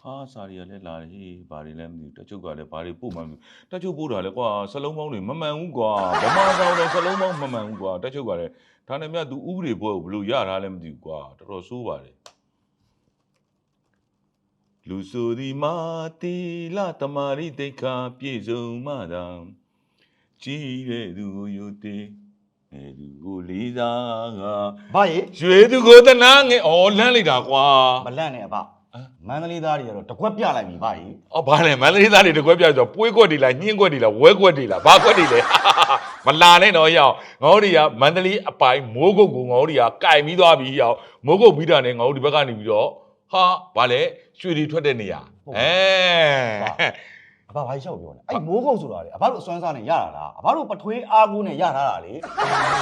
ဟာစာရီကလည်းလာတယ်ဟေးဘာတွေလဲမသိဘူးတချို့ကလည်းဘာတွေပို့မှန်းမသိဘူးတချို့ပို့တာလည်းကွာစလုံးပေါင်းတွေမမှန်ဘူးကွာဗမာကောင်လည်းစလုံးပေါင်းမမှန်ဘူးကွာတချို့ကလည်းဒါနဲ့မြတ်သူဥပဒေဘွဲကိုဘယ်လိုရတာလဲမသိဘူးကွာတော်တော်ဆိုးပါတယ် လူဆိုဒီမာတီလာတမာရီတိတ်ခါပြေဆုံးမှသာကြည်တဲ့သူကိုယူသေးအဲသူကိုလေးစားကဘာရေရွှေသူကိုတနာငယ်ဩလန့်လိုက်တာကွာမလန့်နဲ့အဖဟမ်မန္တလေးသားတွေကတော့တကွက်ပြလိုက်ပြီဘာရေအော်ဘာလဲမန္တလေးသားတွေတကွက်ပြဆိုပွေးကွက်တွေလားညှင်းကွက်တွေလားဝဲကွက်တွေလားဘာကွက်တွေလဲမလာနဲ့တော့ရအောင်ငေါတို့ကမန္တလေးအပိုင်မိုးကုတ်ကိုငေါတို့ကကင်ပြီးသွားပြီရအောင်မိုးကုတ်ပြီးတာနဲ့ငေါတို့ဒီဘက်ကနေပြီးတော့ ဟာဘာလဲရွှေတွေထွက်တဲ့နေရာအဲအဖဘာကြီးရှောက်ပြောလဲအဲ့မိုးကုတ်ဆိုတာလေအဖတို့အစွမ်းစားနဲ့ရတာလားအဖတို့ပထွေးအားကိုးနဲ့ရထားတာလေ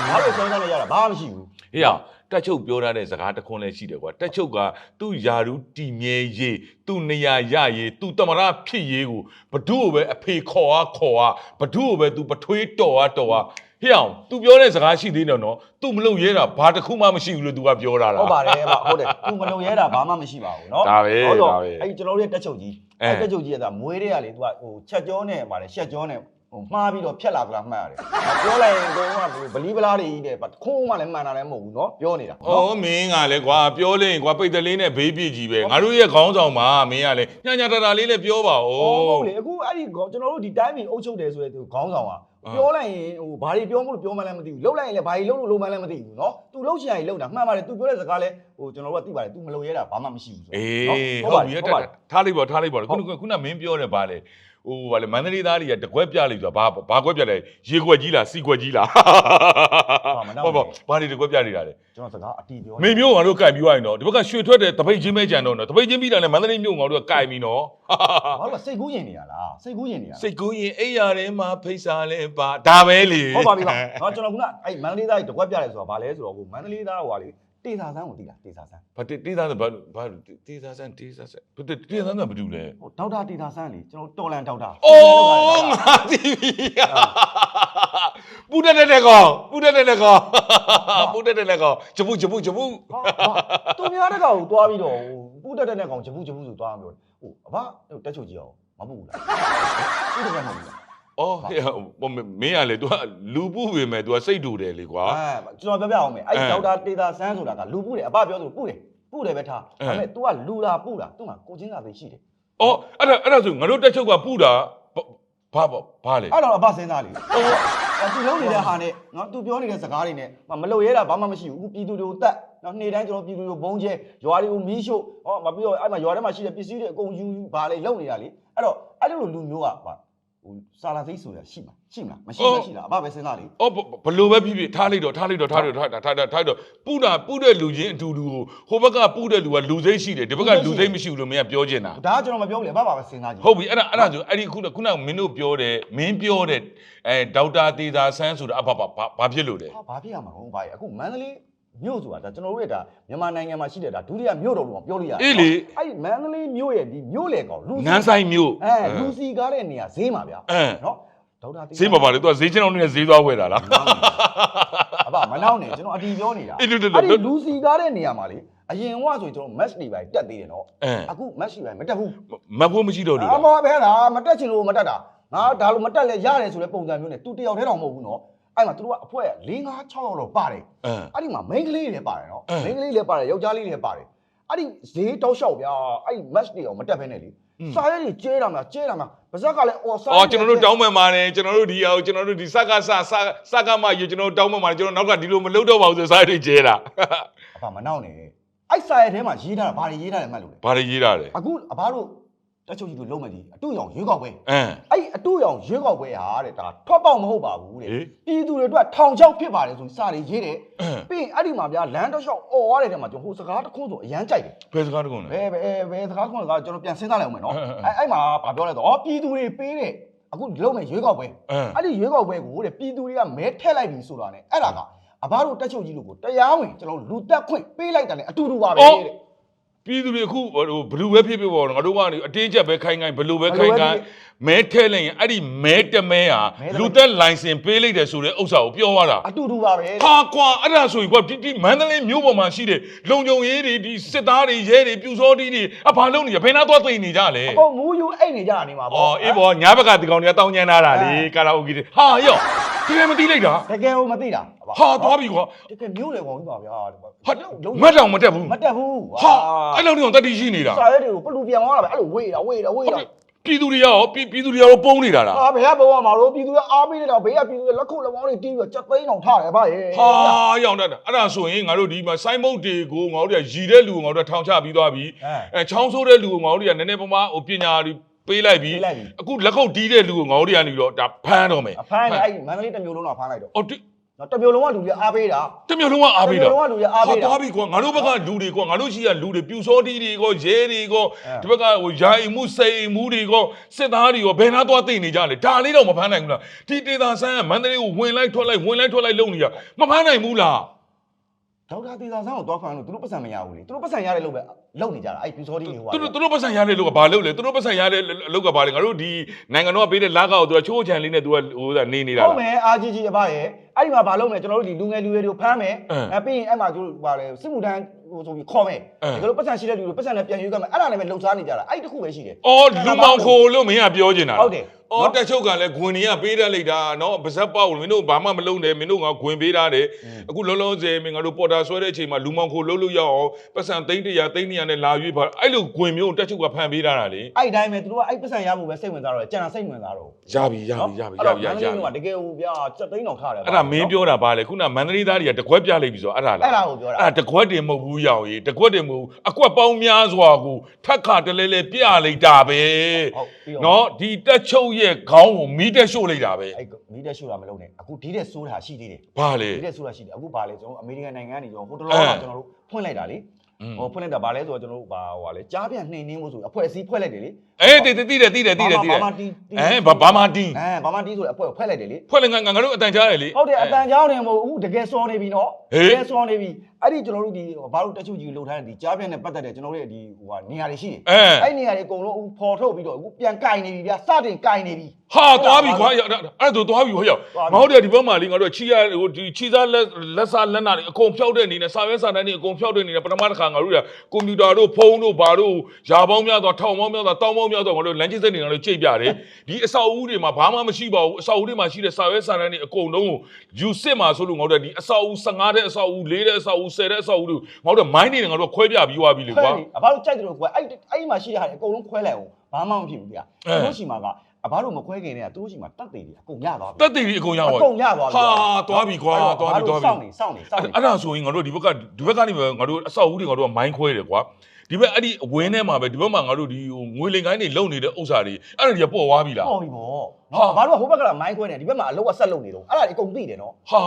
ဘာလို့အစွမ်းစားနဲ့ရတာဘာမှမရှိဘူးဟေးရတက်ချုပ်ပြောထားတဲ့စကားတစ်ခွန်းလည်းရှိတယ်ကွာတက်ချုပ်ကသူ့ယာရူတီမြဲရေးသူ့နေရာရရေးသူ့တမရဖြစ်ရေးကိုဘဒုကိုပဲအဖေခေါ်အားခေါ်အားဘဒုကိုပဲသူပထွေးတော်အားတော်အား ဟေးအောင် तू ပြောတဲ့စကားရှိသေးတယ်နော် तू မလုပ်ရဲတာဘာတစ်ခုမှမရှိဘူးလို့ तू ကပြောတာလား ဟုတ်ပါတယ်ဗျဟုတ်တယ်သူမလုံရဲတာဘာမှမရှိပါဘူးเนาะ ဒါပဲ ဟုတ်တော့ ဒါပဲ အဲ့ကျွန်တော်တို့ရဲ့တက်ချုပ်ကြီး အဲ အဲ့တက်ချုပ်ကြီးကဒါမွေးတဲ့ကလေသူကဟိုချက်ကြောနဲ့ပါတယ်ရှက်ကြောနဲ့ဟိုမှားပြီးတော့ဖြက်လာကလားမှတ်ရတယ်ပြောလိုက်ရင်တော့ကဗလီဗလားတွေကြီးတဲ့ခုံးမှလည်းမှန်တာလည်းမဟုတ်ဘူးเนาะပြောနေတာ ။အော်မင်းကလည်းကွာပြောလိမ့်ကွာပိတ်တလေးနဲ့ဘေးပြစ်ကြီးပဲငါတို့ရဲ့ခေါင်းဆောင်မှာမင်းကလည်းညညတာတာလေးလည်းပြောပါဦး ဟုတ်ဟုတ်လေအခုအဲ့ဒီခေါကျွန်တော်တို့ဒီတိုင်းပြည်အုပ်ချုပ်တယ်ဆိုတဲ့သူခေါင်းဆောင်က ပြောလိုက်ရင်ဟိုဘာတွေပြောမှုလို့ပြောမှလည်းမသိဘူးလှုပ်လိုက်ရင်လည်းဘာတွေလှုပ်လို့လှုပ်မှလည်းမသိဘူးเนาะ तू လှုပ်ချင်ရင်လှုပ်တာမှန်ပါတယ် तू ပြောတဲ့စကားလဲဟိုကျွန်တော်တို့ကသိပါတယ် तू မလုပ်ရဲတာဘာမှမရှိဘူးဆို အေး နော် ဟုတ်ပြီ ဟုတ် တက် ပါတယ် ထားလိုက်ပါထားလိုက်ပါ ဟု ခု တ် နကခုနမင်းပြောတယ်ဗာလေ ဟိုဗာလေမန္တလေးသားတွေကတကွက်ပြလိုက်ဆိုတာဘာဘာကွက်ပြလဲရေကွက်ကြီးလားစီကွက်ကြီးလားဟုတ်ပါဘာတွေတကွက်ပြနေတာလဲကျွန်တော်စကားအတီးပြောမင်းမျိုးငါတို့ကင်ပြီးရင်တော့ဒီဘက်ကရွှေထွက်တယ်တပိတ်ချင်းပဲကြံတော့နော်တပိတ်ချင်းပြီးတာနဲ့မန္တလေးမြို့ငါတို့ကကင်ပြီးနော်ဘာလို့စိတ်ကူးရင်နေရလားစိတ်ကူးရင်နေရစိတ်ကူးရင်အိယာထဲမှာဖိတ်စာလဲပါဒါပဲလေဟုတ်ပါပြီပါနော်ကျွန်တော်ကအဲ့မန္တလေးသားတွေတကွက်ပြတယ်ဆိုတာဘာလဲဆိုတော့ဟိုမန္တလေးသားဟိုဟာလေ တေစာဆန်းကိုသိလားတေစာဆန်းဘာတေးသားဆိုဘာဘာတေးသားဆန်းတေးသားဆန်းဘယ်တေးသားဆန်းကဘာတူလဲဟိုဒေါက်တာတေစာဆန်းလေကျွန်တော်တော်လန်ဒေါက်တာအိုးငါတီဗီပူတဲ့တဲ့ကောင်ပူတဲ့တဲ့ကောင်ပူတဲ့တဲ့ကောင်ဂျပူဂျပူဂျပူဟာသူများတကောင်ကိုတွားပြီးတော့ဟိုပူတက်တဲ့နဲ့ကောင်ဂျပူဂျပူဆိုတွားပြောဟိုအဘတက်ချုပ်ကြီးအောင်မပူဘူးလားပူတယ်ကမဟုတ်ဘူးလား အော်ဟဲ့ဟိုမင်းကလေ तू ကလူပူပေမဲ့ तू ကစိတ်တူတယ်လေကွာ အဲကျွန်တော်ပြောပြအောင်မယ်အဲ့ အဲ ဒေါက်တာတေတာဆန်းဆိုတာကလူပူတယ်အဘပြောသလိုပူတယ်ပူတယ်ပဲထား အဲ ဒါပေမဲ့ तू ကလူလာပူတာ तू ကကိုချင်းစာသိရှိတယ် အော်အဲ့ဒါအဲ့ဒါဆိုငါတို့တက်ချုပ်ကပူတာဘာဘာဘာလေ အဲ့တော့အဘစဉ်းစားလေအော်သူလုံးနေတဲ့ဟာနဲ့နော် तू ပြောနေတဲ့စကားတွေနဲ့မလုပ်ရဲတာဘာမှမရှိဘူးအခုပြည်သူတွေကိုတတ်နော်နေ့တိုင်းကျွန်တော်ပြည်သူတွေကိုဘုံကျဲရွာတွေကိုမီးရှို့ဟောမပြီးတော့အဲ့မှာရွာထဲမှာရှိတဲ့ပစ္စည်းတွေအကုန်ယူယူဘာလေလုံနေတာလေအဲ့တော့အဲ့လိုလူမျိုးက ဟာဟိုစာလာသိဆိုတာရှိမှာရှိမလားမရှိဘူးရှိလားအဘပဲစဉ်းစားလေအော်ဘလို့ပဲဖြစ်ဖြစ်ထားလိုက်တော့ထားလိုက်တော့ထားလိုက်တော့ထားထားထားတော့ပူတာပူတဲ့လူချင်းအတူတူကိုဟိုဘက်ကပူတဲ့လူကလူစိတ်ရှိတယ်ဒီဘက်ကလူစိတ်မရှိဘူးလို့မင်းကပြောချင်တာဒါကကျွန်တော်မပြောဘူးလေအဘပါပဲစဉ်းစားကြည့်ဟုတ်ပြီအဲ့ဒါအဲ့ဒါဆိုအဲ့ဒီခုနခုနမင်းတို့ပြောတယ်မင်းပြောတဲ့အဲဒေါက်တာတေသာဆန်းဆိုတာအဘဘာဘာဘာဖြစ်လို့လဲဟာဘာဖြစ်ရမှာဟုတ်ပါရဲ့အခုမန္တလေး မြို့ဆိုတာဒါကျွန်တော်တို့ရဲ့ဒါမြန်မာနိုင်ငံမှာရှိတဲ့ဒါဒုတိယမြို့တော်လို့ပြောလို့ရတယ်အေးလေအဲ့ဒီမန္တလေးမြို့ရဲ့ဒီမြို့လေကောင်လူစီနန်းဆိုင်မျိုးအဲလူစီကားတဲ့နေရာဈေးမှာဗျာအဲနော်ဒေါက်တာတေးဈေးမှာပါလေသူကဈေးချင်းအောင်နဲ့ဈေးသွားဝယ်တာလားအဘမနောက်နဲ့ကျွန်တော်အတီပြောနေတာအေးတူတူတူအဲ့ဒီလူစီကားတဲ့နေရာမှာလေအရင်ကဆိုရင်ကျွန်တော် match တွေပဲတက်သေးတယ်နော်အဲအခု match တွေပဲမတက်ဘူးမဖို့မရှိတော့လို့အလားမောပဲလားမတက်ချင်လို့မတက်တာငါဒါလိုမတက်လဲရတယ်ဆိုတဲ့ပုံစံမျိုးနဲ့သူတယောက်တည်းတော့မဟုတ်ဘူးနော် အဲ့မှာသူတို့ကအဖွဲ၄၅6ယောက်တော့ပါတယ်အဲအဲ့ဒီမှာ main ကလေးတွေလည်းပါတယ်နော်အဲ main ကလေးလည်းပါတယ်ယောက်ျားလေးတွေလည်းပါတယ်အဲ့ဒီဈေးတောက်လျှောက်ဗျာအဲ့ဒီ match တွေအောင်မတက်ဖဲနဲ့လေစာရဲတွေကျဲတာမှာကျဲတာမှာပါဇက်ကလည်းအော်စာအော်ကျွန်တော်တို့တောင်းပန်ပါတယ်ကျွန်တော်တို့ဒီအောင်ကျွန်တော်တို့ဒီစကားစစစကားမယူကျွန်တော်တို့တောင်းပန်ပါတယ်ကျွန်တော်နောက်ကဒီလိုမလုပ်တော့ပါဘူးဆိုစားရကျဲတာအဖမနောက်နဲ့အဲ့စာရဲထဲမှာရေးထားတာဘာတွေရေးထားတယ်မှတ်လို့လေဘာတွေရေးတာလဲအခုအဘတို့ တက်ချုပ်ကြီးတို့လုံးမယ်ဒီအတူရောင်ရွေးကောက်ပွဲ အဲ အဲ့ဒီအတူရောင်ရွေးကောက်ပွဲဟာတဲ့ဒါထွက်ပေါက်မဟုတ်ပါဘူးတဲ့ ဟေး ပြည်သူတွေအတွက်ထောင်ချောက်ဖြစ်ပါတယ်ဆိုပြီးစာတွေရေးတယ် အဲ ပြီးရင်အဲ့ဒီမှာဗျာလမ်းတော့လျှောက်អော်ရတဲ့ထဲမှာကျွန်တော်ဟိုစကားတစ်ခုဆိုအရန်ကြိုက်တယ် ဘယ်စကားတကုန်းလဲ ဘယ်ဘယ်ဘယ်စကားတစ်ခုကကျွန်တော်ပြန်စဉ်းစားလိုက်အောင်မယ်နော် အဲအဲအဲ အဲ့အဲ့မှာဗာပြောလိုက်တော့ဩပြည်သူတွေပေးတဲ့အခုလုံးမယ်ရွေးကောက်ပွဲ အဲ အဲ့ဒီရွေးကောက်ပွဲကိုတဲ့ပြည်သူတွေကမဲထည့်လိုက်ပြီဆိုတာ ਨੇ အဲ့ဒါကအဘတို့တက်ချုပ်ကြီးလို့ကိုတရားဝင်ကျွန်တော်လူတက်ခွင့်ပေးလိုက်တာ ਨੇ အတူတူပါပဲတဲ့ ပြည်သူတွေအခုဟိုဘလူးပဲဖြစ်ဖြစ်ပေါ့ငါတို့ကနေအတင်းချက်ပဲခိုင်းခိုင်းဘလူးပဲခိုင်းခိုင်း မဲထဲလိုက်ရင်အဲ့ဒီမဲတမဲဟာမဲတမဲလူသက်လိုင်စင်ပေးလိုက်တယ်ဆိုတဲ့ဥစ္စာကိုပြောသွားတာအတူတူပါပဲဟာကွာအဲ့ဒါဆိုရင်ကွာဒီဒီမန္တလေးမြို့ပေါ်မှာရှိတဲ့လုံခြုံရေးတွေဒီစစ်သားတွေရဲတွေပြူစောတီးတွေအဘာလုံးနေကြဘယ်နာသွားသိနေကြလဲအကုန်မူးယူအိတ်နေကြနေမှာပေါ့အော်အေးဘောညာဘက်ကဒီကောင်တွေကတောင်းညမ်းလာတာလေကာလာအိုကီတွေဟာရောဒီလည်းမသိလိုက်တာတကယ်ကိုမသိတာဟာသွားပြီကွာတကယ်မျိုးလေကောင်ကြီးပါဗျာဟာမတ်တောင်မတက်ဘူးမတက်ဘူးဟာအဲ့လောက်ဒီကောင်တတိရှိနေတာစာရဲတွေကိုပလူပြန်သွားတာပဲအဲ့လိုဝေးတာဝေးတာဝေးတာ ပြည်သူတွေရောပြည်ပြည်သူတွေရောပုံနေတာလားဟာဘယ်ကဘုံကမှာလို့ပြည်သူကအားပေးနေတာဘေးကပြည်သူကလက်ခုပ်လက်ပေါင်းတွေတီးပြီးချက်သိန်းအောင်ထားတယ်ဗျာရေဟာရောင်တတ်တာအဲ့ဒါဆိုရင်ငါတို့ဒီမှာစိုင်းမုတ်တွေကိုငါတို့ကရီတဲ့လူကိုငါတို့ကထောင်ချပြီးသွားပြီအဲအဲချောင်းဆိုးတဲ့လူကိုငါတို့ကနည်းနည်းပမာဟိုပညာတွေပေးလိုက်ပြီပေးလိုက်ပြီအခုလက်ခုပ်တီးတဲ့လူကိုငါတို့ကနေပြီးတော့ဒါဖမ်းတော့မယ်အဖမ်းနဲ့အဲ့မန္တလေးတစ်မျိုးလုံးတော့ဖမ်းလိုက်တော့အော်ဒီနော် တစ်မျိုးလုံးကလူတွေအားပေးတာတစ်မျိုးလုံးကအားပေးတာတစ်မျိုးလုံးကလူတွေအားပေးတာဟာသွားပြီကွာငါတို့ဘက်ကလူတွေကွာငါတို့ရှိရလူတွေပြူစောတီးတွေကောရဲတွေကောအဲဒီဘက်ကဟိုယာအိမ်မှုစိတ်အိမ်မှုတွေကောစစ်သားတွေကောဘယ်နာသွားသိနေကြလဲဒါလေးတော့မဖမ်းနိုင်ဘူးလားဒီဒေတာဆန်းကမန္တလေးကိုဝင်လိုက်ထွက်လိုက်ဝင်လိုက်ထွက်လိုက်လုပ်နေတာမဖမ်းနိုင်ဘူးလားဒေါက်တာတေသာဆန်းကိုတော့ဖမ်းလို့သူတို့ပတ်စံမရဘူးလေသူတို့ပတ်စံရတယ်လို့ပဲလုပ်နေကြတာအဲ့ပြူစောတီးတွေဟိုသူတို့သူတို့ပတ်စံရတဲ့လူကဘာလုပ်လဲသူတို့ပတ်စံရတဲ့လူကဘာလဲငါတို့ဒီနိုင်ငံတော်ကပေးတဲ့လာကောက်ကိုသူကချိုးချန်လေးနဲ့သူကဟိုကနေနေတာဟုတ်လားမယ်အာဂျီဂျီအဖရဲ့ အဲ့ဒီမှာဘာလုပ်မလဲကျွန်တော်တို့ဒီလူငယ်လူရွယ်တွေကိုဖမ်းမယ်အင်းအဲပြီးရင်အဲ့မှာသူတို့ဘာလဲစစ်မှုထမ်းဟိုဆိုပြီးခေါ်မယ်အင်းဒီလိုပတ်စံရှိတဲ့လူတွေပတ်စံနဲ့ပြန်ရွေးကမယ်အဲ့ဒါနဲ့ပဲလှုပ်ရှားနေကြတာအဲ့ဒီတစ်ခုပဲရှိတယ်အော်လူမောင်ခိုလို့မင်းကပြောနေတာလားဟုတ်တယ် အော်တက်ချုပ်ကလည်းဂွင်တွေကပေးတတ်လိုက်တာနော်ဗဇက်ပေါက်မင်းတို့ဘာမှမလုပ်နဲ့မင်းတို့ကဂွင်ပေးတာတယ်အခုလုံးလုံးစဲမင်းငါတို့ပေါ်တာဆွဲတဲ့အချိန်မှာလူမောင်ခိုလို့လို့ရအောင်ပတ်စံသိန်း100သိန်း200နဲ့လာရွေးပါအဲ့လိုဂွင်မျိုးတက်ချုပ်ကဖန်ပေးတာလေအဲ့ဒီတိုင်းပဲသူတို့ကအဲ့ပတ်စံရဖို့ပဲစိတ်ဝင်စားတော့တယ်ကြံတာစိတ်ဝင်စားတော့ရပြီရပြီရပြီရပြီရပြီအဲ့တော့မန္တလေးကတကယ်ဟိုဗျာစက်သိန်းအောင်ထားတယ်အဲ့ဒါမင်းပြောတာပါလေခုနမန္တလေးသားတွေကတကွက်ပြလိုက်ပြီဆိုတော့အဲ့ဒါလားအဲ့ဒါကိုပြောတာအဲ့ဒါတကွက်တင်မဟုတ်ဘူးရောင်ကြီးတကွက်တင်မဟုတ်ဘူးအကွက်ပေါင်းများစွာကိုထက်ခါတလဲလဲပြလိုက်တာပဲဟုတ်ပြီးတော့နော်ဒီတက်ချုပ်ရဲ့ခေါင်းကိုမီးတက်ရှို့လိုက်တာပဲအဲ့မီးတက်ရှို့တာမလုပ်နဲ့အခုဒီတဲ့ဆိုးတာရှိသေးတယ်ဘာလဲဒီတဲ့ဆိုးတာရှိတယ်အခုဘာလဲကျွန်တော်အမေရိကန်နိုင်ငံကနေကျွန်တော်ဟိုတလောကကျွန်တော်တို့ဖွင့်လိုက်တာလေอืมဟိုဖွင့်လိုက်တာဘာလဲဆိုတော့ကျွန်တော်တို့ဘာဟိုဟာလဲကြားပြန်နှိမ်နှင်းဖို့ဆိုအဖွဲ့အစည်းဖွဲ့လိုက်တယ်လေအေးတည်တည်တည်တယ်တည်တယ်တည်တယ်တည်တယ်ဘာမှတီးအဲဘာဘာမှတင်းအဲဘာမှတီးဆိုတဲ့အဖွဲ့ကိုဖွဲ့လိုက်တယ်လေဖွဲ့လည်းငါငါတို့အတန်ကြားတယ်လေဟုတ်တယ်အတန်ကြောင်းနေမဟုတ်ဘူးတကယ်စောနေပြီနော် ဟေးတကယ်စောနေပြီအဲ့ဒီကျွန်တော်တို့ဒီဘာလို့တက်ချုပ်ကြီးလှုပ်ထားတဲ့ဒီကြားပြန်နဲ့ပတ်သက်တဲ့ကျွန်တော်တို့ရဲ့ဒီဟိုဟာနေရာတွေရှိတယ်အဲအဲ့နေရာတွေအကုန်လုံးအခုဖော်ထုတ်ပြီးတော့အခုပြန်ကင်နေပြီဗျာစတင်ကင်နေပြီဟာသွားပြီကွာအဲ့ဒါအဲ့ဒါသွားပြီဟောရောက်သွားပြီမဟုတ်တယ်ဒီဘက်မှာလေငါတို့ချီရဟိုဒီချီစားလက်လက်စားလက်နာတွေအကုန်ဖြောက်တဲ့အနေနဲ့စာရွက်စာတမ်းတွေအကုန်ဖြောက်တဲ့အနေနဲ့ပထမတစ်ခါငါတို့ကကွန်ပျူတာတို့ဖုန်းတို့ဘာတို့ယာပေါင်းများစွာထောင်ပေါင်းများစွာတောင်းပေါင်းများစွာငါတို့လမ်းကျစက်တွေငါတို့ကြိတ်ပြတယ်ဒီအဆောက်အဦတွေမှာဘာမှမရှိပါဘူးအဆောက်အဦတွေမှာရှိတဲ့စာရွက်စာတမ်းတွေအကုန်လုံးကိုယူစစ်မှာဆိုလို့ငါတို့ကဒီအဆောက်အဦ15တဲ့အဆောက်အဦ4တဲ့အဆောက်အဦ10တဲ့အဆောက်အဦတွေငါတို့ကမိုင်းတွေငါတို့ကခွဲပြပြီးသွားပြီလေခွဲကွာနေအဘတို့ကြိုက်တယ်လို့ခွဲအဲ့အဲ့ဒီမှာရှိတဲ့ဟာတွေအကုန်လုံးခွဲလိုက်အောင်ဘာမှမဖြစ်ဘူးဗျာအဲ သူတို့ရှိမှာကအဘတို့မခွဲခင်တည်းကသူတို့ရှိမှာတက်သေးတယ်အကုန်ရသွားပြီ တက်တည်ပြီးအကုန်ရအပါကုန်ရသွားပြီ ဟာသွားပြီကွာသွားပြီသွားပြီ စောင့်နေစောင့်နေစောင့်နေ အဲ့ဒါဆိုရင်ငါတို့ဒီဘက်ကဒီဘက်ကနေပဲငါတို့အဆောက်အဦတွေငါတို့ကမိုင်းခွဲတယ်ကွာ ဒီဘက်အဲ့ဒီအဝင်းထဲမှာပဲဒီဘက်မှာငါတို့ဒီဟိုငွေလင်ကိုင်းတွေလုံနေတဲ့ဥစ္စာတွေအဲ့ဒါတွေကပေါ်သွားပြီလားဟောပြီဗောဟာနော်ဘာလို့ဟိုဘက်ကလာမိုင်းခွဲနေဒီဘက်မှာအလုပ်ကဆက်လုပ်နေတော့အဲ့ဒါတွေအကုန်သိတယ်နော်ဟာ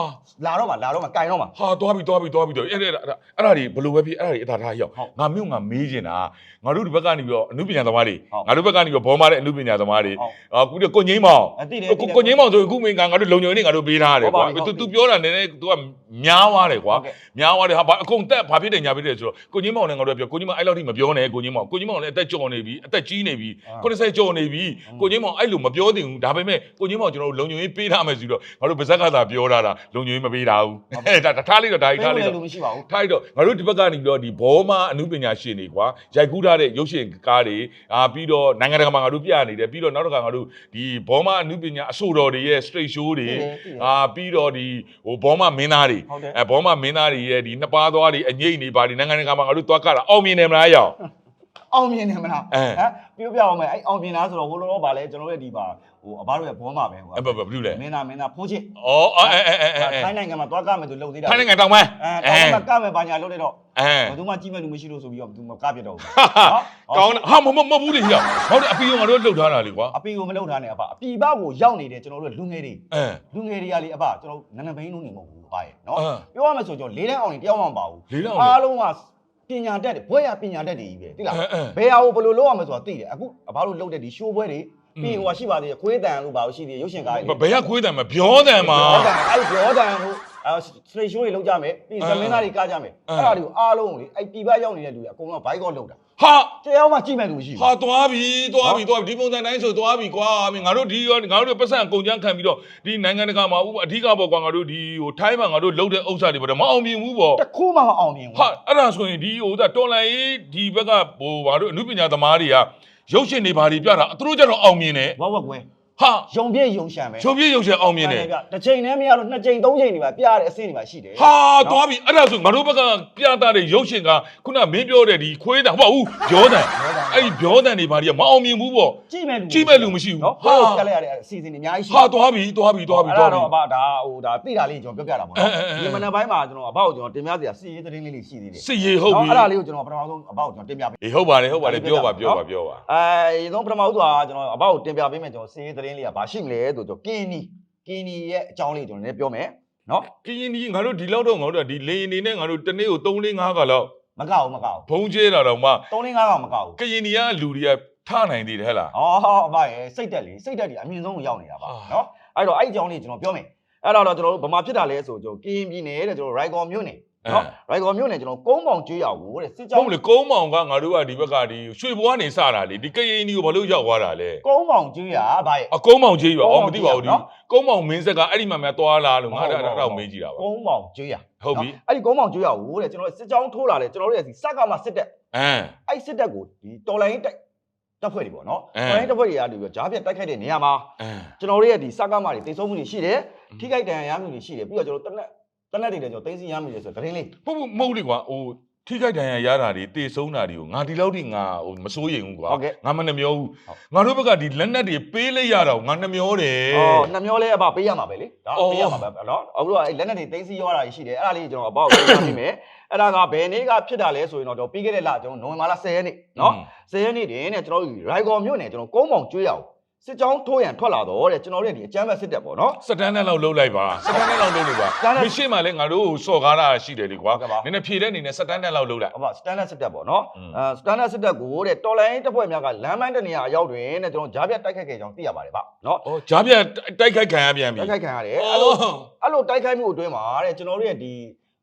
လာတော့မှလာတော့မှကင်တော့မှဟာသွားပြီသွားပြီသွားပြီတော့အဲ့ဒါအဲ့ဒါအဲ့ဒါတွေဘယ်လိုပဲဖြစ်အဲ့ဒါတွေအသာထားရောက်ဟုတ်ငါမြို့ငါမေးချင်တာငါတို့ဒီဘက်ကနေပြီးတော့အမှုပညာသမားတွေဟုတ်ငါတို့ဘက်ကနေပြီးတော့ဘောမားတဲ့အမှုပညာသမားတွေဟုတ်အခုတော့ကိုငိမ့်မောင်အသိတယ်ကိုကိုငိမ့်မောင်ဆိုရင်အခုမင်းကငါတို့လုံခြုံရေးတွေငါတို့ပေးထားတယ်ဟုတ်ပါကွာပြီဟုတ်သူပြီသူပြောတာနည်းနည်း तू ကများသွားတယ်ကွာဟုတ်ကဲ့များသွားတယ်ဟာဘာအကုန်တက်ဘာဖြစ်တယ်ညာဖြစ်တယ်ဆိုတော့ကိုငိမ့်မောင်လည်းငါတို့ကပြောကိုငိမ့်မောင်အဲ့လောက်ထိမပြောနဲ့ကိုငိမ့်မောင်ကိုငိမ့်မောင်လည်းအသက်ကျော်နေပြီအသက်ကြီးနေပြီအာ90ကျော်နေပြီကိုငိမ့်မောင်အဲ့လိုမပြောသင့်ဘူးဒါပေမဲ့ကိုငိမ့်မောင်ကျွန်တော်တို့လုံခြုံရေးပေးထားမယ်ဆိုတော့ငါတို့ဗဇက်ကသာပြောထားတာလုံခြုံရေးမပေးထားဘူးအဲဒါထားလိုက်တော့ဒါကြီးထားပေးလိုက်လို့တော့လူမရှိပါဘူးထားလိုက်တော့ငါတို့ဒီဘက်ကနေပြီးတော့ဒီဘောမအမှုပညာရှင်တွေကွာရိုက်ကူးထားတဲ့ရုပ်ရှင်ကားတွေအာပြီးတော့နိုင်ငံတကာမှာငါတို့ပြနေတယ်ပြီးတော့နောက်တစ်ခါငါတို့ဒီဘောမအမှုပညာအဆိုတော်တွေရဲ့ straight show တွေသိတယ်သိတယ်အာပြီးတော့ဒီဟိုဘောမမင်းသားတွေဟုတ်တယ်အဲဘောမမင်းသားတွေရဲ့ဒီနှစ်ပါးသွားတွေအငိမ့်တွေပါဒီနိုင်ငံတကာမှာငါတို့သွားကတာအောင်မြင်တယ်မလားရောင်အောင်မြင်တယ်မလားအဲ ဟမ်ပြောပြအောင်မယ်အဲ့အောင်မြင်လားဆိုတော့ဟိုလိုတော့ဗာလဲကျွန်တော်ရဲ့ဒီပါဟိုအဘတို့ရဲ့ဘောမှာပဲဟိုအဲ့ဘယ်ဘယ်လိုလဲမင်းသားမင်းသားဖိုးချစ်ဩအဲအဲအဲအဲအဲထိုင်းနိုင်ငံမှာသွားကမယ်သူလှုပ်သေးတာထိုင်းနိုင်ငံတောင်ပန်းအဲတောင်းမှကမယ်ဘာညာလှုပ်နေတော့အဲဘယ်သူမှကြည့်မဲ့လူမရှိလို့ဆိုပြီးတော့ဘယ်သူမှကပြတ်တော့ဘူးကောင်းတယ်ဟာမမမဟုတ်ဘူးလေရောင်ဟုတ်တယ်အပီကငါတို့လှုပ်ထားတာလေကွာအပီကိုမလှုပ်ထားနဲ့အဖအပီဘကိုရောက်နေတယ်ကျွန်တော်တို့လူငယ်တွေအဲ လူငယ်တွေကလေအဖကျွန်တော်နန်းနဘိန်းလုံးနေမဟုတ်ဘူးပါရဲ့နော်အဲပြောရမယ်ဆိုကျွန်တော်လေးတန်းအောင်နေတယောက်မှမပါဘူးလေးတန်းအောင်နေ အားလုံးက ပညာတတ်တယ်ဘွဲရပညာတတ်တယ်ကြီးပဲတိလားအဲအဲဘယ်ဟာကိုဘယ်လိုလုပ်ရမလဲဆိုတာသိတယ်အခုအဖတို့လှုပ်တဲ့ဒီရှိုးပွဲတွေอืมပြီးရင်ဟိုကရှိပါသေးတယ်ခွေးတန်လို့ပါလို့ရှိသေးတယ်ရုပ်ရှင်ကားတွေဘယ်ကခွေးတယ်မပြောတယ်မှာပြောတန်အဲ့ပြောတန်ဟိုအဲစတရေရှိုးတွေလောက်ကြမယ်ပြီးအဲသမင်းသားတွေကကြမယ်အဲအဲ့ဒါတွေကိုအားလုံးကိုလေအဲ့ပြည်ပရောက်နေတဲ့လူတွေအကုန်လုံးဘိုက်ကောလောက်တာ ဟာတရားမှကြည့်မဲ့လူမရှိဘူးဟာသွားပြီသွားပြီသွားပြီဒီပုံစံတိုင်းဆိုသွားပြီကွာမင်းငါတို့ဒီရောငါတို့ပတ်စံအကုန်ကြမ်းခံပြီးတော့ဒီနိုင်ငံတကာမှာဥပအဓိကပေါ့ကွာငါတို့ဒီဟိုထိုင်းမှာငါတို့လှုပ်တဲ့ဥစ္စာတွေပေါ့မအောင်မြင်ဘူးပေါ့တစ်ခုမှမအောင်မြင်ဘူးဟာအဲ့ဒါဆိုရင်ဒီဟိုဒါတော်လိုင်းရေးဒီဘက်ကဟိုဘာတို့အမှုပညာသမားတွေကရုပ်ရှင်တွေဘာတွေပြတာသူတို့ကြတော့အောင်မြင်တယ်ဝက်ဝက်ကွဲ ဟာယုံပြည့်ယုံရှံပဲချုပ်ပြည့်ရုပ်ရှင်အောင်မြင်တယ်ဗျတစ်ချိန်တည်းမရလို့နှစ်ချိန်သုံးချိန်ဒီမှာပြရတဲ့အဆင့်ဒီမှာရှိတယ်ဟာသွားပြီအဲ့ဒါဆိုငါတို့ဘက်ကပြတာတဲ့ရုပ်ရှင်ကခုနမင်းပြောတဲ့ဒီခွေးတံဟုတ်ပါဘူးပြောတံအဲ့ဒီပြောတံတွေဘာတွေကမအောင်မြင်ဘူးပေါ့ကြည့်မဲ့လူကြည့်မဲ့လူမရှိဘူးနော်ဟာဟာပြလိုက်ရတဲ့အစီအစဉ်တွေအများကြီးရှိဟာသွားပြီသွားပြီသွားပြီအဲ့သွားဒါပြီ တော့အဘဒါဟိုဒါသိတာလေးကျွန်တော်ပြောပြတာပေါ့နော်အဲအဲအဲဒီမနက်ပိုင်းမှာကျွန်တော်အဘကိုကျွန်တော်တင်ပြစရာစီရေးသတင်းလေးလေးရှိသေးတယ်စစ်ရေးဟုတ်ပြီအဲ့ဒါလေးကိုကျွန်တော်ပထမဆုံးအဘကိုကျွန်တော်တင်ပြပေးအေးဟုတ်ပါတယ်ဟုတ်ပါတယ်ပြောပါပြောပါပြောပါ အဲရေဆုံးပထမဆုံးကကျွန်တော်အဘကိုတင်ပြပေးမယ်ကျွန်တော်စီရေးသတင်းလေးကဘာရှိမလဲဆိုတော့ကင်းနီကင်းနီရဲ့အကြောင်းလေးကျွန်တော်လည်းပြောမယ်နော်ကရင်ဒီငါတို့ဒီလောက်တော့ငါတို့ကဒီလေအနေနဲ့ငါတို့တနေ့ကို3 4 5ကလောက်မကောက်ဘူးမကောက်ဘုံကျဲတာတော့မှဘူး3 5ကမကောက်ဘူးကရင်ဒီကလူတွေကထနိုင်သေးတယ်ဟဲ့လားအော်အဘရဲ့စိတ်တက်လေစိတ်တက်ဒီအမြင့်ဆုံးကိုရောက်နေတာပါအာနော်အဲ့တော့အဲ့ဒီအကြောင်းလေးကျွန်တော်ပြောမယ်အဲ့တော့တော့ကျွန်တော်တို့ဗမာဖြစ်တာလဲဆိုကျွန်တော်ကင်းပြည်နယ်တဲ့ကျွန်တော်ရိုက်ကော်မြို့နယ် နော်ရိုက်ကော်မြို့နယ်ကျွန်တော်ကုန်းပေါင်ကျွေးရကိုတဲ့စစ်ကြောဟုင်းတ်လေကုန်းမောင်ကငါတို့ကဒီဘက်ကဒီရွှေဘွားနေစတာလေဒီကရင်ဒီကိုဘာလို့ရောက်သွားတာလဲကုန်းပေါင်ကျွေးရဗါရဲ့အကုန်းမောင်ကြီးရောအော်မသိပါဘူးဒီနော်ကုန်းမောင်မင်းဆက်ကအဲ့ဒီမှာများသွားလာလို့ငါဟုတ်အဲ့ဟုတ်ဒါဟုတ်တော့မေးကြည့်တာပါကုန်းပေါင်ကျွေးရဟုတ်ပြီအဲ့ဒီကုန်းပေါင်ကျွေးရကိုတဲ့ကျွန်တော်စစ်ကြောင်းထိုးလာတယ်ကျွန်တော်တို့ရဲ့ဒီစက်ကမှစစ်တက်အမ်အဲ့စစ်တက်ကိုဒီတော်လိုင်းတိုက်တပ်ဖွဲ့တွေပေါ့နော်အဲတော်လိုင်းတပ်ဖွဲ့တွေကဒီပြီးဂျားပြတ်တိုက်ခိုက်တဲ့နေရာမှာအမ်ကျွန်တော်တို့ရဲ့ဒီစက်ကမှတွေတိတ်ဆုံးမှုတွေရှိတယ်อืมထိခိုက်ဒဏ်ရာရမှုတွေရှိတယ်ပြီးတော့ကျွန်တော်တနက် တနက်တွေလည်းကျွန်တော်သိသိရမှုတွေဆိုတော့သတင်းလေးဟုတ်ဘူးမဟုတ်လေကွာဟိုထိခိုက်ဒဏ်ရာရတာတွေတေဆုံးတာတွေကိုငါဒီလောက်ထိငါဟိုမစိုးရိမ်ဘူးကွာဟုတ်ကဲ့ငါမနှမျောဘူးဟုတ်ငါတို့ဘက်ကဒီလက်နက်တွေပေးလိုက်ရတော့ငါနှမျောတယ်အော်နှမျောလဲအဘပေးရမှာပဲလေဒါအော်ပေးရမှာပဲနော်အခုတော့အဲ့လက်နက်တွေသိသိရတာရှိတယ်အဲ့ဒါလေးကျွန်တော်အဘောက်ကိုပြောပြပေးမယ်အဲ့ဒါကဘယ်နေ့ကဖြစ်တာလဲဆိုရင်တော့ပြီးခဲ့တဲ့လကျွန်တော်နိုဝင်ဘာလ10ရက်နေ့နော်10ရက်နေ့တင်တဲ့ကျွန်တော်တို့ရိုက်ကော်မြို့နယ်ကျွန်တော်ကုန်းပေါင်ကျွေးရအောင် စစ်ကြောင်းထိုးရန်ထွက်လာတော့တဲ့ကျွန်တော်တို့ရဲ့ဒီအကြမ်းဖက်စစ်တပ်ပေါ့နော် စတန်နဲ့လောက်လှုပ်လိုက်ပါစတန်နဲ့လောက်လှုပ်လိုက်ပါစတန်နဲ့မရှိမှလည်းငါတို့စော်ကားတာရှိတယ်လေကွာဟုတ်ကဲ့ပါ နည်းနည်းဖြည့်တဲ့အနေနဲ့စတန်နဲ့လောက်လှုပ်လိုက် အမစတန်ဒတ်စစ်တပ်ပေါ့နော်อืม အဲစတန်ဒတ်စစ်တပ်ကိုတဲ့တော်လိုင်းတပ်ဖွဲ့များကလမ်းမိုင်းတနေရာအရောက်တွင်တဲ့ကျွန်တော်ဂျားပြတ်တိုက်ခိုက်ခဲ့ကြောင်းသိရပါတယ်ဗျနော်ဩဂျားပြတိုက်ခိုက်ခံရပြန်ပြီတိုက်ခိုက်ခံရတယ်ဩအဲ့လို အဲ့လိုတိုက်ခိုက်မှုအတွင်းမှာတဲ့ကျွန်တော်တို့ရဲ့ဒီ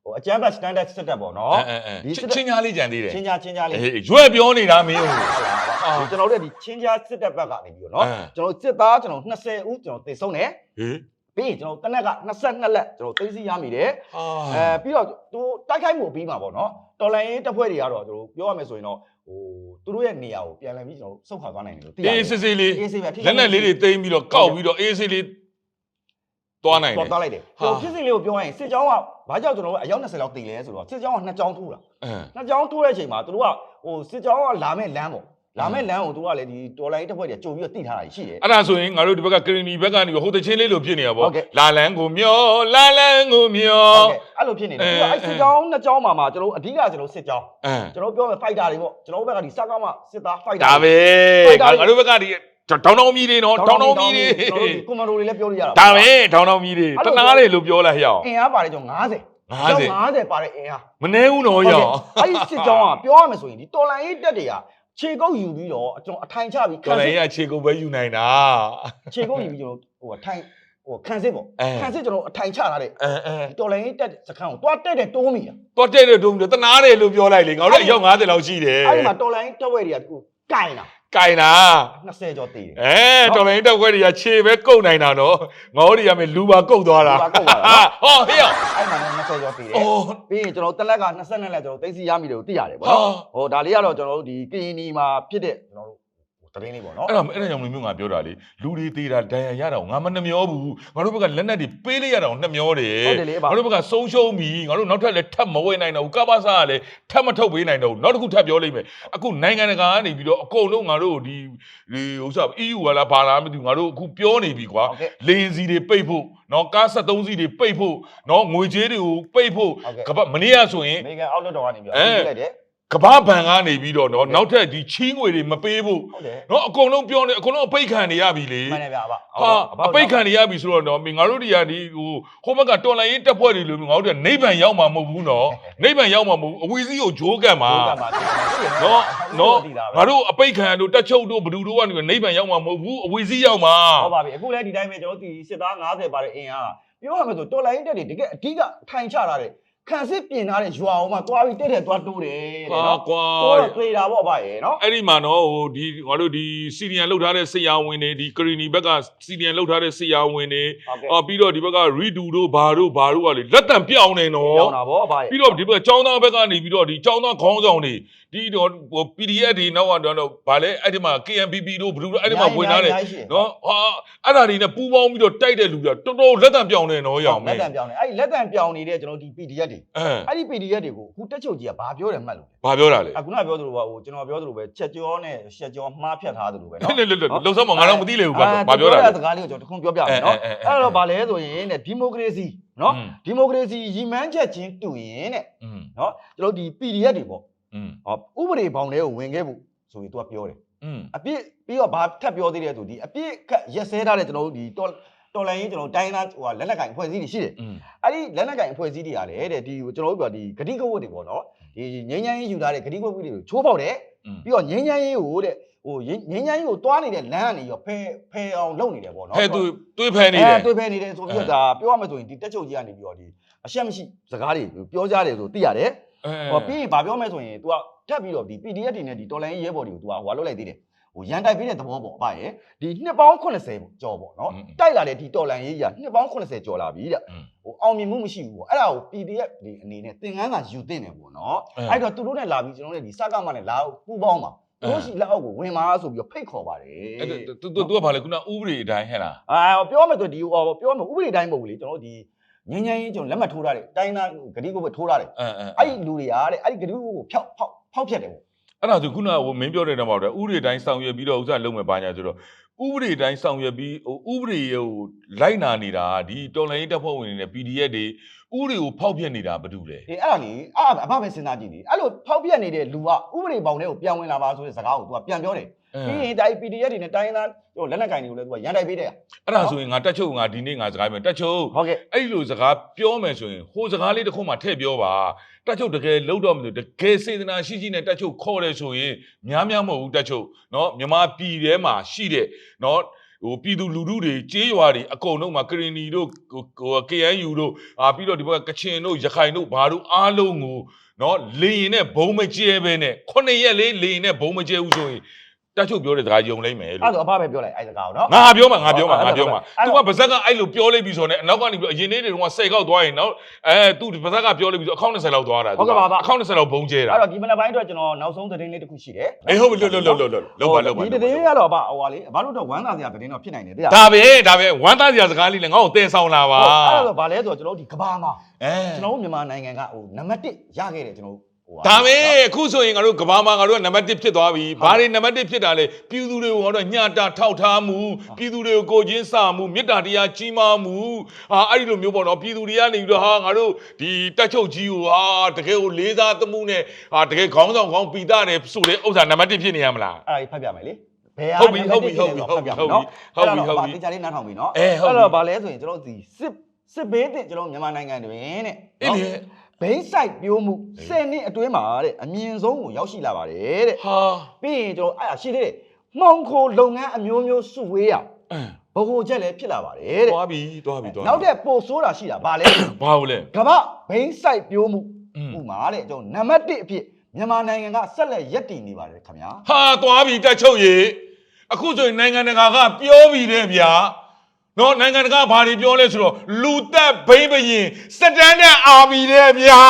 ဟိုအကြမ်းဖက်စတန်ဒတ်စစ်တပ်ပေါ့နော်အဲအဲဒီအဲစစ်တပ်ချင်းချင်းညားလေးကြံသေးတယ်ချင်းကြားချင်းကြားလေးအေးရွက်ပြောနေတာမင်းဟိုဒီကျွန်တော်တို့ရဲ့ဒီချင်းကြားစစ်တပ်ဘက်ကနေပြီးတော့နော်အဲကျွန်တော်စစ်သားကျွန်တော်20ဦးကျွန်တော်တေဆုံးတယ်ဟေးပြီးရင်ကျွန်တော်တနက်က22လက်ကျွန်တော်သိသိရမိတယ်အာအဲပြီးတော့သူတိုက်ခိုက်မှုပြီးမှာပေါ့နော်တော်လိုင်းရေးတပ်ဖွဲ့တွေကတော့ကျွန်တော်ပြောရမယ်ဆိုရင်တော့ဟိုသူတို့ရဲ့နေရာကိုပြန်လည်ပြီးကျွန်တော်စုတ်ခါသွားနိုင်တယ်လို့သိရတယ်အေးစစ်စစ်လေးအေးစစ်ပဲထိလက်နက်လေးတွေသိမ်းပြီးတော့ကောက်ပြီးတော့အေးစစ်လေး သွားနိုင်တယ်သွားလိုက်တယ်ဟာဟိုဖြစ်စဉ်လေးကိုပြောရရင်စစ်ကြောင်းကဘာကြောင့်ကျွန်တော်တို့အယောက်20လောက်တည်လဲဆိုတော့စစ်ကြောင်းကနှစ်ကြောင်းထိုးတာအဲနှစ်ကြောင်းထိုးတဲ့အချိန်မှာသူတို့ကဟိုစစ်ကြောင်းကလာမဲ့လမ်းပေါ့လာမဲ့လမ်းကိုသူကလည်းဒီတော်လိုင်းရေးတပ်ဖွဲ့တွေကကြုံပြီးတော့တိထားတာရှိတယ်အဲ့ဒါဆိုရင်ငါတို့ဒီဘက်ကကရင်နီဘက်ကနေဟိုတချင်းလေးလိုဖြစ်နေတာပေါ့ဟုတ်ကဲ့လာလန်းကိုမျောလာလန်းကိုမျောဟုတ်ကဲ့အဲ့လိုဖြစ်နေတယ်သူကအဲအဲ့စစ်ကြောင်းနှစ်ကြောင်းမှာမှာကျွန်တော်တို့အဓိကကျွန်တော်တို့စစ်ကြောင်းအဲကျွန်တော်တို့ပြောမယ် fighter တွေပေါ့ကျွန်တော်တို့ဘက်ကဒီစကားမစစ်သား fighter ဒါပဲဖိုက်တာငါငါတို့ဘက်ကဒီ တောင်းတောင်းမီတွေနော်တောင်းတောင်းမီတွေကျွန်တော်တို့ကွန်မန်ဒိုတွေလည်းပြောလို့ရတာဒါပဲတောင်းတောင်းမီတွေအဲ့တလိုနာလေလို့ပြောလိုက်ရအောင်အင်အားပါတယ်ကျွန်တော်90 50 50ပါတဲ့အင်အားမနေဘူးနော်ရအောင်အဲ့ဒီစစ်ကြောင်းကပြောရမယ်ဆိုရင်ဒီတော်လန်ရေးတက်တွေကခြေကုပ်ယူပြီးတော့ကျွန်တော်အထိုင်ချပြီးတော်လည်းရခြေကုန်ပဲယူနိုင်တာခြေကုပ်ယူပြီးကျွန်တော်ဟိုအထိုင်ဟိုခံစစ်ပေါ့အဲခံစစ်ကျွန်တော်အထိုင်ချထားတဲ့အဲအဲဒီတော်လန်ရေးတက်စခန်းကိုတွားတက်တဲ့တိုးမိတာတော့တဲ့တဲ့တုံးတနာတယ်လို့ပြောလိုက်လေငါတို့အယောက်50လောက်ရှိတယ်အဲ့ဒီမှာတော်လန်ရေးတက်ဝဲတွေကသူကင်တာ ကင်တာ20ကျော်တည်တယ်အဲတော်လည်းတက်ခွဲတွေကခြေပဲကုတ်နိုင်တာနော်ငါတို့တွေကမယ်လူပါကုတ်သွားတာလူပါကုတ်သွားတာဟောဟေ့ရောအဲ့မှာလည်း20ကျော်တည်တယ်အော်ပြီးရင်ကျွန်တော်တက်လက်က22လက်ကျွန်တော်သိစီရမိတယ်ကိုသိရတယ်ပေါ့နော်ဟာဟိုဒါလေးကတော့ကျွန်တော်တို့ဒီကရင်နီမှာဖြစ်တဲ့ကျွန်တော်တို့ဟို သတင်းလေးပေါ့နော်အဲ့ဒါအဲ့ဒါကြောင့်မလို့မျိုးငါပြောတာလေလူတွေသေးတာဒဏ်ရာရတာကိုငါမနှမျောဘူးငါတို့ဘက်ကလက်နက်တွေပေးလိုက်ရတာကိုနှမျောတယ်ဟုတ်တယ်လေအဘငါတို့ဘက်ကဆုံးရှုံးပြီငါတို့နောက်ထပ်လည်းထပ်မဝေနိုင်တော့ဘူးကပ္ပစားကလည်းထပ်မထုတ်ပေးနိုင်တော့ဘူးနောက်တစ်ခုထပ်ပြောလိုက်မယ်အခုနိုင်ငံတကာကနေပြီးတော့အကုန်လုံးငါတို့ဒီဒီဥစ္စာ EU ကလားဘာလားမသိဘူးငါတို့အခုပြောနေပြီကွာဟုတ်ကဲ့လင်းစီတွေပိတ်ဖို့နော်ကား73စီးတွေပိတ်ဖို့နော်ငွေကြေးတွေကိုပိတ်ဖို့ဟုတ်ကဲ့ကပ္ပမနေ့ကဆိုရင်အမေရိကန်အောက်လွှတ်တော်ကနေပြီးတော့အဲအတည်ပြုလိုက်တယ် ကမ္ဘာဘဏ်ကနေပြီးတော့နော်နောက်ထပ်ဒီချီးငွေတွေမပေးဖို့ဟုတ်တယ်နော်အကုန်လုံးပြောနေအကုန်လုံးအပိတ်ခံနေရပြီလေမှန်တယ်ဗျာအဘဟာအပိတ်ခံနေရပြီဆိုတော့နော်မင်းငါတို့တွေကဒီဟိုဟိုဘက်ကတော်လိုင်းရေးတက်ဖွဲ့တွေလို့ငါတို့တွေကနိဗ္ဗာန်ရောက်မှာမဟုတ်ဘူးနော်နိဗ္ဗာန်ရောက်မှာမဟုတ်ဘူးအဝီစီးကိုဂျိုးကတ်မှာဟုတ်ကဲ့ပါသိတယ်နော်နော်သိတာပဲငါတို့အပိတ်ခံတို့တက်ချုပ်တို့ဘဒူတို့ကနေနိဗ္ဗာန်ရောက်မှာမဟုတ်ဘူးအဝီစီးရောက်မှာဟုတ်ပါပြီအခုလည်းဒီတိုင်းပဲကျွန်တော်ဒီစစ်သား90ပါတဲ့အင်အားပြောရမယ်ဆိုတော်လိုင်းတက်တွေတကယ်အဓိကထိုင်ချလာတယ် ခံစစ်ပြင်ထားတဲ့ရွာအောင်မှသွားပြီးတက်တယ်သွားတိုးတယ်တဲ့ဟာနော်ကွာတော့တွေ့တာပေါ့ဗျာရေနော် အဲ့ဒီမှာနော်ဟိုဒီငါတို့ဒီစီနီယံလောက်ထားတဲ့ဆရာဝန်တွေဒီကရီနီဘက်ကစီနီယံလောက်ထားတဲ့ဆရာဝန်တွေဟုတ်ကဲ့ အော်ပြီးတော့ဒီဘက်ကရီဒူတို့ဘာတို့ဘာတို့ကလေလက်တံပြောင်းနေနော် ကြောင်းတာပေါ့ဗျာရေ ပြီးတော့ဒီဘက်ကចောင်းသားဘက်ကနေပြီးတော့ဒီចောင်းသားခေါင်းဆောင်တွေဒီတော့ဟို PDF တွေနောက်ကတော့ဗာလဲအဲ့ဒီမှာ KNPP တို့ဘလူးတို့အဲ့ဒီမှာဝင်ထားတယ် နော်ဟာအဲ့ဒါတွေနဲ့ပူးပေါင်းပြီးတော့တိုက်တဲ့လူကတော်တော်လက်တံပြောင်းနေနော်ရောင်မလက်င်း တံပြောင်းနေအဲ့ဒီလက်တံပြောင်းနေတဲ့ကျွန်တော်ဒီ PDF တွေတွေအဲ့ဒီ PDF တွေကိုအခုတက်ချုပ်ကြီးကဘာပြောတယ်မှတ်လို့လဲဘာပြောတာလဲအခုနပြောသလိုပါဟိုကျွန်တော်ပြောသလိုပဲချက်ကြောနဲ့ရှက်ကြောမှားဖြတ်ထားသလိုပဲနော်လုံဆောင်မငါတော့မသိလေဘူးဘာဘာပြောတာလဲစကားလေးကိုကျွန်တော်တခုပြောပြမယ်နော်အဲ့တော့ဘာလဲဆိုရင်တဲ့ဒီမိုကရေစီနော်ဒီမိုကရေစီရည်မှန်းချက်ချင်းတူရင်တဲ့နော်ကျွန်တော်ဒီ PDF တွေပေါ့ဟောဥပဒေဘောင်တွေကိုဝင်ခဲ့ဖို့ဆိုပြီးသူကပြောတယ်အပြစ်ပြီးတော့ဘာထပ်ပြောသေးတယ်ဆိုဒီအပြစ်ကရက်စဲထားတဲ့ကျွန်တော်တို့ဒီ တော်လန်ရေးကျွန်တော်တိုင်းသားဟိုလက်လက်ကင်အဖွဲ့အစည်းတွေရှိတယ်အဲ့ဒီလက်လက်ကင်အဖွဲ့အစည်းတွေရတယ်တဲ့ဒီကျွန်တော်တို့ပြောဒီဂတိကဝတ်တွေပေါ့နော်ဒီငင်းငန်းရေးယူထားတဲ့ဂတိကဝတ်တွေကိုချိုးပေါက်တယ်ပြီးတော့ငင်းငန်းရေးကိုတဲ့ဟိုငင်းငန်းရေးကိုတွားနေတဲ့လမ်းကနေရောဖဲဖဲအောင်လုပ်နေတယ်ပေါ့နော်ဖဲသူတွေးဖဲနေတယ်တွေးဖဲနေတယ်ဆိုပြီးတော့ဒါပြောရမှဆိုရင်ဒီတက်ချုပ်ကြီးကနေပြီးတော့ဒီအရှက်မရှိစကားတွေပြောကြတယ်ဆိုသိရတယ်ဟောပြီးရင်ဗာပြောမယ်ဆိုရင် तू ကထပ်ပြီးတော့ဒီ PDF တွေနဲ့ဒီတော်လိုင်းရဲဘော်တွေကို तू ကဟွာလုတ်လိုက်သေးတယ် ဟိုရန်တိုက်ပေးတဲ့သဘောပေါ့ဗာရဲ့ဒီနှစ်ပေါင်း80ကျော်ပေါ့နော်တိုက်လာတဲ့ဒီတော်လိုင်းရေးကြီးကနှစ်ပေါင်း80ကျော်လာပြီတဲ့ဟိုအောင်မြင်မှုမရှိဘူးပေါ့အဲ့ဒါကို PDF ဒီအနေနဲ့သင်ခန်းစာယူသင့်တယ်ပေါ့နော်အဲ့တော့သူတို့နဲ့လာပြီးကျွန်တော်တို့ဒီစကားမနဲ့လာပူပေါင်းပါသူတို့ရှိလက်အောက်ကိုဝင်ပါဆိုပြီးတော့ဖိတ်ခေါ်ပါတယ်အဲ့တူတူတူကဘာလဲခုနဥပဒေအတိုင်းဟဲ့လားအာပြောမယ်ဆိုဒီဟောပြောမယ်ဥပဒေတိုင်းမဟုတ်ဘူးလေကျွန်တော်တို့ဒီငញ្ញမ်းရင်ကျွန်တော်လက်မှတ်ထိုးထားတယ်တိုင်းသားဂတိကိုပဲထိုးထားတယ်အဲအဲအဲ့ဒီလူတွေကတဲ့အဲ့ဒီဂတိကိုဖျောက်ဖောက်ဖောက်ဖြတ်တယ်ပေါ့ အဲ့ဒါဆိုခုနကဟိုမင်းပြောတဲ့နေရာမှာတော့ဥပဒေတိုင်းဆောင်ရွက်ပြီးတော့ဥစ္စာလုံးမယ်ပါညာဆိုတော့ဥပဒေတိုင်းဆောင်ရွက်ပြီးဟိုဥပဒေကိုလိုက်နာနေတာဒီတော်လိုင်းရေးတပ်ဖွဲ့ဝင်တွေနဲ့ PDF တွေ ဥပဒေကိုဖောက်ဖျက်နေတာဘာတူလဲ ဒီအဲ့ဒါလေအာအဘပဲစဉ်းစားကြည့်လေအဲ့လိုဖောက်ပြက်နေတဲ့လူကဥပဒေပေါင်းတွေကိုပြန်ဝင်လာပါဆိုတဲ့စကားကို तू ကပြန်ပြောတယ်ပြီးရင်ဒါ PDF တွေနဲ့တိုင်းသားဟိုလက်နက်ကင်တွေကိုလည်း तू ကရန်တိုက်ပေးတယ် အဲ့ဒါဆိုရင်ငါတက်ချုပ်ငါဒီနေ့ငါစကားပြောတက်ချုပ် ဟုတ်ကဲ့ အဲ့ဒီလိုစကားပြောမယ်ဆိုရင်ဟိုစကားလေးတစ်ခုမှထည့်ပြောပါတက်ချုပ်တကယ်လုံးတော့မလို့တကယ်စေတနာရှိရှိနဲ့တက်ချုပ်ခေါ်တယ်ဆိုရင်များများမဟုတ်ဘူးတက်ချုပ်เนาะမြမပြည်ထဲမှာရှိတဲ့เนาะ ဟိုပြည်သူလူထုတွေကြေးရွာတွေအကုန်လုံးမှာကရင်နီတို့ဟို KNU တို့အာပြီးတော့ဒီဘက်ကချင်တို့ရခိုင်တို့ဘာတို့အားလုံးကိုနော်လေရင်နဲ့ဘုံမကျဲပဲနဲ့ခုနှစ်ရက်လေးလေရင်နဲ့ဘုံမကျဲဘူးဆိုရင် တက်ချုပ်ပြောတဲ့စကားယုံလိုက်မယ်လို့အဲ့ဒါအဘပဲပြောလိုက်အဲ့စကားကိုနော်ငါပြောမှာငါပြောမှာငါပြောမှာအဲ့ तू တော့ကပါဇက်ကအဲ့လိုပြောလိုက်ပြီဆိုတော့အနောက်ကနေပြီးအရင်လေးတွေကစိတ်ကောက်သွားရင်နော်အဲ तू ပါဇက်ကပြောလိုက်ပြီဆိုအကောင့်20လောက်သွားတာဟုတ်ကဲ့ပါပါအကောင့်20လောက်ဘုံကျဲတာအဲ့တော့ဒီမနက်ပိုင်းအတွက်ကျွန်တော်နောက်ဆုံးသတင်းလေးတစ်ခုရှိတယ်အေးဟုတ်ပြီလွတ်လွတ်လွတ်လွတ်လွတ်လောက်ပါလောက်ပါဒီသတင်းကတော့ဗာဟိုပါလေဘာလို့တော့ဝမ်းသာစရာသတင်းတော့ဖြစ်နိုင်တယ်တဲ့ဒါပဲဒါပဲဝမ်းသားစရာစကားလေးလည်းငါ့ကိုတင်ဆောင်လာပါအဲ့တော့ဗာလဲဆိုတော့ကျွန်တော်တို့ဒီကဘာမှာအဲကျွန်တော်တို့မြန်မာနိုင်ငံကဟိုနံပါတ်1ရခဲ့တယ်ကျွန်တော်တို့ဟို ဒါပဲအခုဆိုရင်ငါတို့ကဘာမှာငါတို့ကနံပါတ်1ဖြစ်သွားပြီဘာတွေနံပါတ်1ဖြစ်တာလဲပြည်သူတွေကိုငါတို့ညှတာထောက်ထားမှုပြည်သူတွေကိုကိုချင်းစာမှုမေတ္တာတရားကြီးမားမှုဟာအဲ့ဒီလိုမျိုးပေါ့နော်ပြည်သူတွေကနေပြီးတော့ဟာငါတို့ဒီတက်ချုပ်ကြီးကိုဟာတကယ်ကိုလေးစားသမှုနဲ့ဟာတကယ်ခေါင်းဆောင်ခေါင်းပီတာနဲ့ဆိုတဲ့ဥစ္စာနံပါတ်1ဖြစ်နေရမလားအဲ့ဒါကြီးဖတ်ပြမယ်လေဘယ်ဟုတ်ပြီဟုတ်ပြီဟုတ်ပြီဟုတ်ပြီဟုတ်ပြီဟုတ်ပြီဟုတ်ပြီတေချာလေးနားထောင်ပြီနော်အဲဟုတ်ပြီတော့ဗာလဲဆိုရင်ကျွန်တော်တို့ဒီစစ်စစ်ဘေးတင်ကျွန်တော်မြန်မာနိုင်ငံတွင်တဲ့အေးလေ ဘိန်းဆိုင်ပြိုးမှု10နှစ်အတွင်းမှာတဲ့အမြင့်ဆုံးကိုရောက်ရှိလာပါတယ်တဲ့ဟာပြီးရင်ကျွန်တော်အဲ့ဒါရှိသေးတယ်မှောင်ခိုလုပ်ငန်းအမျိုးမျိုးစုဝေးရအဲဘဟုချက်လည်းဖြစ်လာပါတယ်တဲ့သွားပြီသွားပြီသွားပြီနောက်တဲ့ပိုဆိုးတာရှိတာဗာလဲဘာလို့လဲကမ္ဘာဘိန်းဆိုင်ပြိုးမှုอืมဥမာတဲ့ကျွန်တော်နံပါတ်1အဖြစ်မြန်မာနိုင်ငံကဆက်လက်ရပ်တည်နေပါတယ်ခင်ဗျာဟာသွားပြီတက်ချုပ်ရေအခုဆိုရင်နိုင်ငံတကာကပြောပြီတဲ့ဗျာ နော်နိုင်ငံတကာဘာတွေပြောလဲဆိုတော့လူသက်ဘိမ့်ဘရင်စတန်ဒတ်အာမီတဲ့ဗျာ